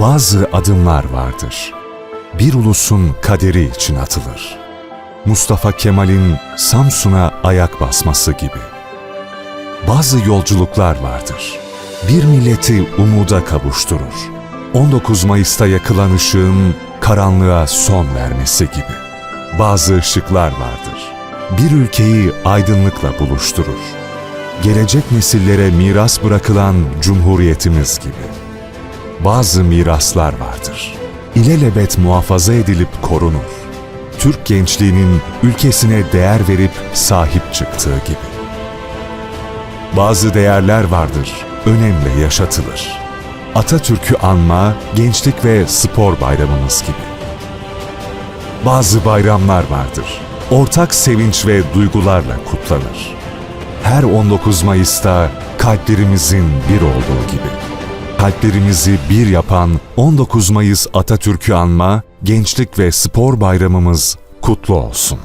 Bazı adımlar vardır. Bir ulusun kaderi için atılır. Mustafa Kemal'in Samsun'a ayak basması gibi. Bazı yolculuklar vardır. Bir milleti umuda kavuşturur. 19 Mayıs'ta yakılan ışığın karanlığa son vermesi gibi. Bazı ışıklar vardır. Bir ülkeyi aydınlıkla buluşturur. Gelecek nesillere miras bırakılan cumhuriyetimiz gibi. Bazı miraslar vardır. İlelebet muhafaza edilip korunur. Türk gençliğinin ülkesine değer verip sahip çıktığı gibi. Bazı değerler vardır, önemli yaşatılır. Atatürk'ü anma, gençlik ve spor bayramımız gibi. Bazı bayramlar vardır, ortak sevinç ve duygularla kutlanır. Her 19 Mayıs'ta kalplerimizin bir olduğu gibi. Kalplerimizi bir yapan 19 Mayıs Atatürk'ü anma, gençlik ve spor bayramımız kutlu olsun.